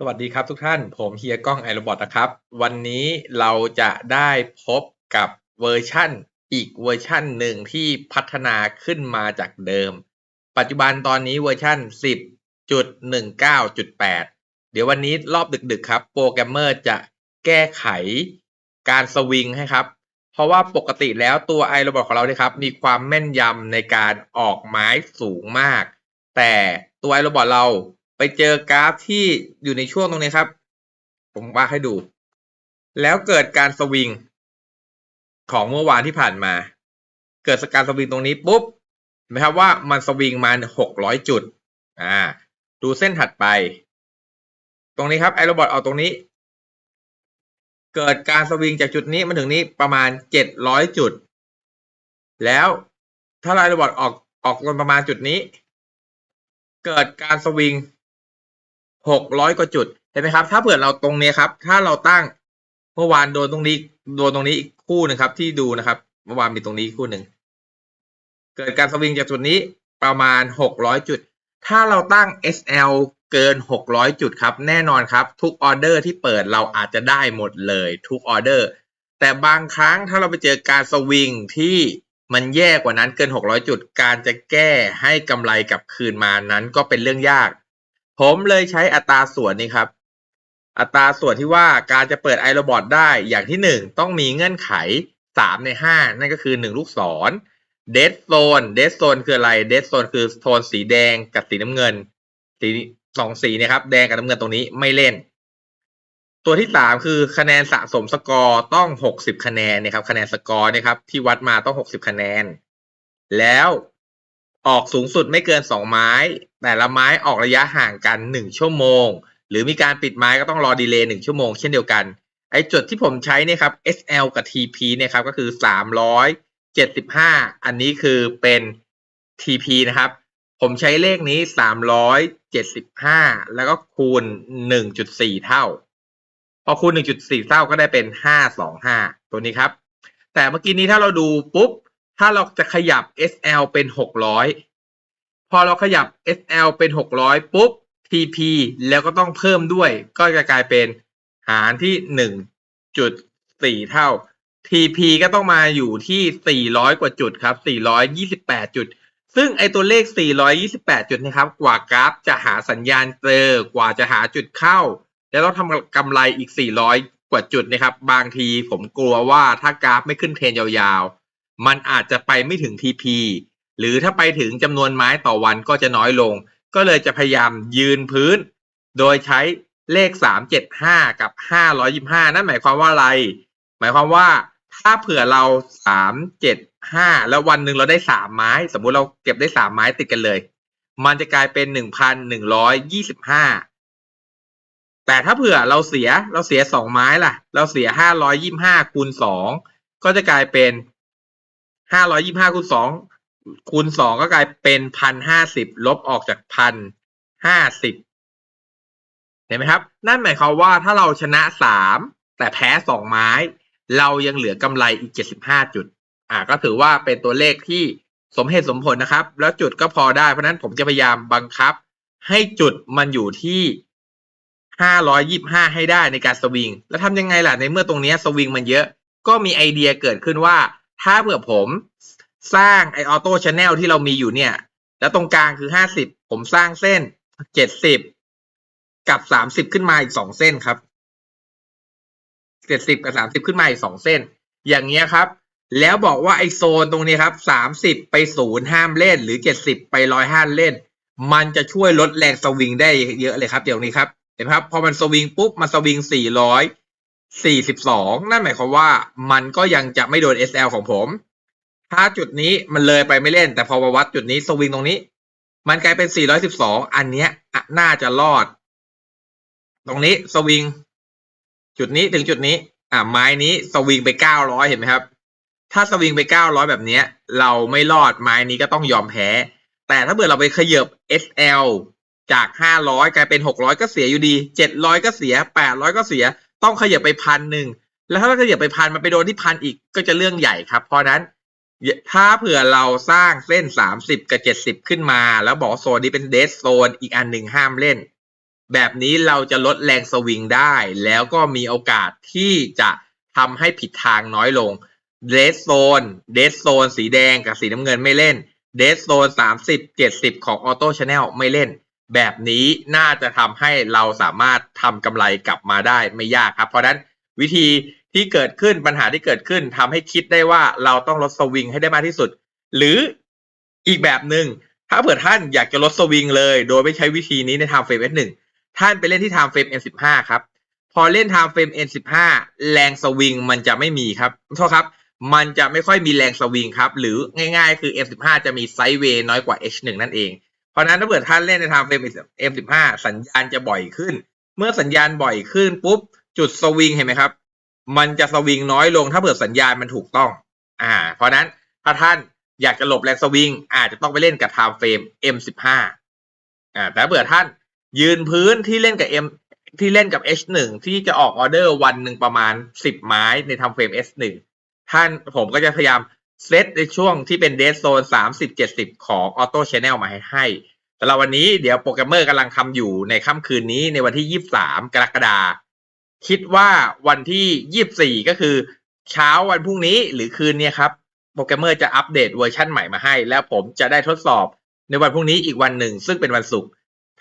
สวัสดีครับทุกท่าน ผมเฮียก้องไอโรบอทนะครับ วันนี้เราจะได้พบกับเวอร์ชั่น อีกเวอร์ชั่นหนึ่งที่พัฒนาขึ้นมาจากเดิม ปัจจุบันตอนนี้เวอร์ชั่น 10.19.8 เดี๋ยววันนี้รอบดึกๆครับ โปรแกรมเมอร์จะแก้ไขการสวิงให้ครับ เพราะว่าปกติแล้วตัว iRobot ของเราเนี่ยครับ มีความแม่นยำในการออกไม้สูงมาก แต่ตัว iRobot เรา ไปเจอกราฟที่อยู่ในช่วงตรงนี้ครับ ผมว่าให้ดู แล้วเกิดการสวิงของเมื่อวานที่ผ่านมา เกิดการสวิงตรงนี้ปุ๊บเห็นไหมครับว่ามันสวิงมาหกร้อยจุด อ่า ดูเส้นถัดไป ตรงนี้ครับไอโรบอทเอาตรงนี้ เกิดการสวิงจากจุดนี้มาถึงนี้ประมาณเจ็ดร้อยจุด แล้วถ้าไอโรบอทออกออกลงประมาณจุดนี้ เกิดการสวิง หกร้อยกว่าจุดเห็นไหมครับ ถ้าเผื่อเราตรงนี้ครับ ถ้าเราตั้งเมื่อวานโดนตรงนี้โดนตรงนี้อีกคู่หนึ่งครับ ที่ดูนะครับ เมื่อวานมีตรงนี้คู่หนึ่งเกิดการสวิงจากจุดนี้ประมาณหกร้อยจุด ถ้าเราตั้ง SL เกินหกร้อยจุดครับ แน่นอนครับ ทุกออเดอร์ที่เปิดเราอาจจะได้หมดเลยทุกออเดอร์แต่บางครั้งถ้าเราไปเจอการสวิงที่มันแย่กว่านั้นเกิน 600 จุด การจะแก้ให้กำไรกลับคืนมานั้นก็เป็นเรื่องยาก ผมเลยใช้อัตราส่วนนี้ครับ อัตราส่วนที่ว่าการจะเปิด iRobot ได้อย่างที่ 1 ต้องมีเงื่อนไข 3 ใน 5 นั่นก็คือ 1 ลูกศร Dead Zone Dead Zone คืออะไร Dead Zone คือโทนสีแดงกับสีน้ำเงิน สีสองสีนะครับ แดงกับน้ำเงินตรงนี้ไม่เล่น ตัวที่สามคือคะแนนสะสมสกอร์ต้องหกสิบคะแนนนะครับ คะแนนสกอร์นะครับ ที่วัดมาต้องหกสิบคะแนน แล้ว ออกสูงสุดไม่เกินสองไม้ แต่ละไม้ออกระยะห่างกันหนึ่งชั่วโมง หรือมีการปิดไม้ก็ต้องรอดีเลย์หนึ่งชั่วโมงเช่นเดียวกัน ไอ้จุดที่ผมใช้เนี่ยครับ SL กับ TP เนี่ยครับก็คือสามร้อยเจ็ดสิบห้าอันนี้คือเป็น TP นะครับ ผมใช้เลขนี้สามร้อยเจ็ดสิบห้าแล้วก็คูณหนึ่งจุดสี่เท่า พอคูณหนึ่งจุดสี่เท่าก็ได้เป็นห้าสองห้าตัวนี้ครับ แต่เมื่อกี้นี้ถ้าเราดูปุ๊บ ถ้าเราจะขยับ SL เป็นหกร้อยพอเราขยับ SL เป็นหกร้อยปุ๊บ TP แล้วก็ต้องเพิ่มด้วย ก็จะกลายเป็นหารที่หนึ่งจุดสี่เท่า TP ก็ต้องมาอยู่ที่สี่ร้อยกว่าจุดครับสี่ร้อยยี่สิบแปดจุด ซึ่งไอตัวเลข 428 จุดนะครับ กว่ากราฟจะหาสัญญาณเจอ กว่าจะหาจุดเข้า แล้วต้องทำกำไรอีก 400 กว่าจุดนะครับ บางทีผมกลัวว่าถ้ากราฟไม่ขึ้นเทรนยาว มันอาจจะไปไม่ถึง TP หรือถ้าไปถึงจำนวนไม้ต่อวันก็จะน้อยลง ก็เลยจะพยายามยืนพื้น โดยใช้เลข 375 กับ 525 นั่นหมายความว่าอะไร หมายความว่าถ้าเผื่อเรา 375 แล้ววันหนึ่งเราได้ 3 ไม้ สมมุติเราเก็บได้ 3 ไม้ติดกันเลย มันจะกลายเป็น 1,125 แต่ถ้าเผื่อเราเสียเราเสีย 2 ไม้ล่ะ เราเสีย 525คูณ2ก็จะกลายเป็น 525คูณ2คูณ2ก็กลายเป็น1,050ลบออกจาก1,050เห็นไหมครับ นั่นหมายความว่าถ้าเราชนะ3แต่แพ้2ไม้ เรายังเหลือกำไรอีก75จุด อ่าก็ถือว่าเป็นตัวเลขที่สมเหตุสมผลนะครับ แล้วจุดก็พอได้ เพราะนั้นผมจะพยายามบังคับ ให้จุดมันอยู่ที่525ให้ได้ในการสวิง แล้วทำยังไงล่ะในเมื่อตรงนี้สวิงมันเยอะ ก็มีไอเดียเกิดขึ้นว่า ถ้าเผื่อผมสร้างไอออโต้ชแนลที่เรามีอยู่เนี่ย แล้วตรงกลางคือ50ผมสร้างเส้น70กับ30ขึ้นมาอีก2เส้นครับเจ็ดสิบกับสามสิบขึ้นมาอีกสองเส้น อย่างเงี้ยครับ แล้วบอกว่าไอโซนตรงนี้ครับสามสิบไปศูนย์ห้ามเล่น หรือเจ็ดสิบไปร้อยห้ามเล่น มันจะช่วยลดแรงสวิงได้เยอะเลยครับ เดี๋ยวนี้ครับเห็นไหมครับ พอมันสวิงปุ๊บมันสวิงสี่ร้อย สี่สิบสองนั่นหมายความว่ามันก็ยังจะไม่โดน SL ของผม ถ้าจุดนี้มันเลยไปไม่เล่น แต่พอมาวัดจุดนี้สวิงตรงนี้ มันกลายเป็นสี่ร้อยสิบสองอันเนี้ยน่าจะรอด ตรงนี้สวิง จุดนี้ถึงจุดนี้ อ่าไม้นี้สวิงไปเก้าร้อยเห็นไหมครับ ถ้าสวิงไปเก้าร้อยแบบเนี้ย เราไม่รอดไม้นี้ก็ต้องยอมแพ้ แต่ถ้าเกิดเราไปขยบ SL จากห้าร้อยกลายเป็นหกร้อยก็เสียอยู่ดีเจ็ดร้อยก็เสียแปดร้อยก็เสีย ต้องขยับไปพันหนึ่งแล้วถ้าเราขยับไปพันมันไปโดนที่พันอีกก็จะเรื่องใหญ่ครับ เพราะนั้นถ้าเผื่อเราสร้างเส้นสามสิบกับเจ็ดสิบขึ้นมา แล้วบอกโซนนี้เป็นเดสโซนอีกอันหนึ่งห้ามเล่น แบบนี้เราจะลดแรงสวิงได้ แล้วก็มีโอกาสที่จะทำให้ผิดทางน้อยลงเดสโซนเดสโซนสีแดงกับสีน้ำเงินไม่เล่นเดสโซนสามสิบเจ็ดสิบของออโต้ชาแนลไม่เล่น แบบนี้น่าจะทำให้เราสามารถทำกำไรกลับมาได้ไม่ยากครับ เพราะฉะนั้นวิธีที่เกิดขึ้นปัญหาที่เกิดขึ้นทำให้คิดได้ว่าเราต้องลดสวิงให้ได้มากที่สุด หรืออีกแบบหนึ่งถ้าเผื่อท่านอยากจะลดสวิงเลย โดยไม่ใช้วิธีนี้ใน time frame S1 ท่านไปเล่นที่ time frame N15 ครับ พอเล่น time frame N15 แรงสวิงมันจะไม่มีครับโทษครับมันจะไม่ค่อยมีแรงสวิงครับ หรือง่ายๆ คือ M15 จะมีไซด์เวย์น้อยกว่า H1 นั่นเอง เพราะนั้นถ้าเกิดท่านเล่นใน time frame M15 สัญญาณจะบ่อยขึ้น เมื่อสัญญาณบ่อยขึ้นปุ๊บจุดสวิงเห็นไหมครับ มันจะสวิงน้อยลงถ้าเกิดสัญญาณมันถูกต้อง อ่า เพราะนั้นถ้าท่านอยากจะหลบแรงสวิงอาจจะต้องไปเล่นกับ time frame M15 อ่าแต่ถ้าเผื่อท่านยืนพื้นที่เล่นกับ M ที่เล่นกับ H1 ที่จะออกออเดอร์วันหนึ่งประมาณ 10 ไม้ใน time frame S1 ท่านผมก็จะพยายาม เซตในช่วงที่เป็นเดสโซนสามสิบเจ็ดสิบของออโต้ชแนลมาให้ให้สำหรับวันนี้เดี๋ยวโปรแกรมเมอร์กำลังทำอยู่ในค่ำคืนนี้ในวันที่ยี่สามกรกฎาคิดว่าวันที่ยี่สี่ก็คือเช้าวันพรุ่งนี้หรือคืนเนี้ครับ โปรแกรมเมอร์จะอัปเดตเวอร์ชันใหม่มาให้ แล้วผมจะได้ทดสอบในวันพรุ่งนี้อีกวันหนึ่ง ซึ่งเป็นวันศุกร์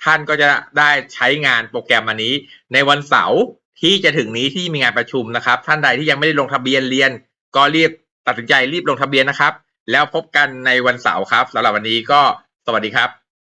ท่านก็จะได้ใช้งานโปรแกรมอันนี้ ในวันเสาร์ที่จะถึงนี้ที่มีงานประชุมนะครับ ท่านใดที่ยังไม่ได้ลงทะเบียนเรียน ก็รีบ ตัดสินใจรีบลงทะเบียนนะครับ แล้วพบกันในวันเสาร์ครับสำหรับวันนี้ก็สวัสดีครับ